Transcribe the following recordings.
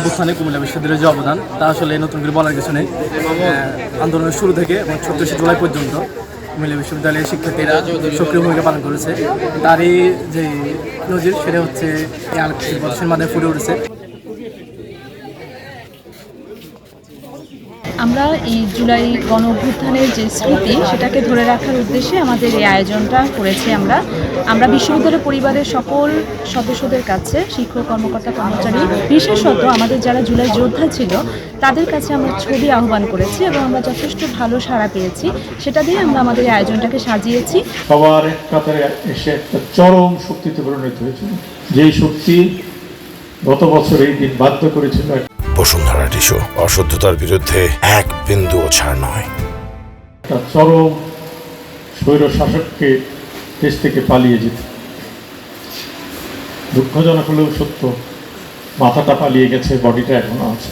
অবস্থানে কুমিল্লা বিশ্ববিদ্যালয়ের যে অবদান, তা আসলে নতুন করে বলার কিছু নেই। আন্দোলনের শুরু থেকে এবং ছত্রিশে জুলাই পর্যন্ত কুমিল্লা বিশ্ববিদ্যালয়ের শিক্ষার্থীরা সক্রিয় ভূমিকা পালন করেছে। তারই যে নজির, সেটা হচ্ছে মাধ্যমে ফুটে উঠেছে। আমরা এই জুলাই গণ অভ্যুত্থানের যে স্মৃতি, সেটাকে ধরে রাখার উদ্দেশ্যে আমাদের এই আয়োজনটা করেছি আমরা। আমরা বিশ্ববিদ্যালয় পরিবারের সকল সদস্যদের কাছে, শিক্ষক, কর্মকর্তা, কর্মচারী বিশেষত আমাদের যারা জুলাই যোদ্ধা ছিল, তাদের কাছে আমরা ছবি আহ্বান করেছি এবং আমরা যথেষ্ট ভালো সাড়া পেয়েছি। সেটা দিয়ে আমরা আমাদের এই আয়োজনটাকে সাজিয়েছি। সবার কাতারে এসে একটা চরম শক্তিতে পরিণত হয়েছিল। যেই শক্তি গত বছর এই দিন বাধ্য করেছিল বসুন্ধরা টিস্যু অশুদ্ধতার বিরুদ্ধে এক বিন্দুও ছাড় নয়। একটা চরম স্বৈর শাসককে দেশ থেকে পালিয়ে যেতে। দুঃখজনক হলেও সত্য, মাথাটা পালিয়ে গেছে, বডিটা এখনও আছে।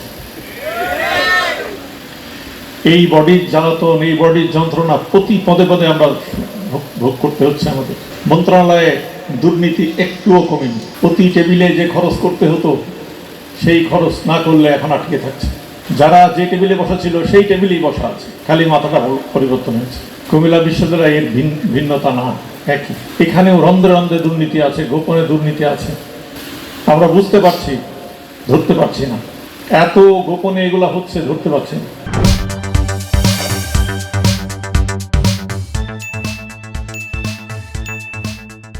এই বডির জ্বালাতন, এই বডির যন্ত্রণা প্রতি পদে পদে আমরা ভোগ- ভোগ করতে হচ্ছে আমাদের। মন্ত্রণালয়ে দুর্নীতি একটুও কমেনি। প্রতি টেবিলে যে খরচ করতে হতো সেই খরচ না করলে এখন আটকে থাকছে। যারা যে টেবিলে বসা ছিল সেই টেবিলেই বসা আছে। খালি মাথাটা পর- পরিবর্তন হয়েছে। কুমিল্লা বিশ্ববিদ্যালয়ের ভিন্ন ভিন্নতা না, একই। এখানেও রন্ধ্রে রন্ধ্রে দুর্নীতি আছে, গোপনে দুর্নীতি আছে। আমরা বুঝতে পারছি, ধরতে পারছি না। এত গোপনে এগুলা হচ্ছে, ধরতে পারছি না।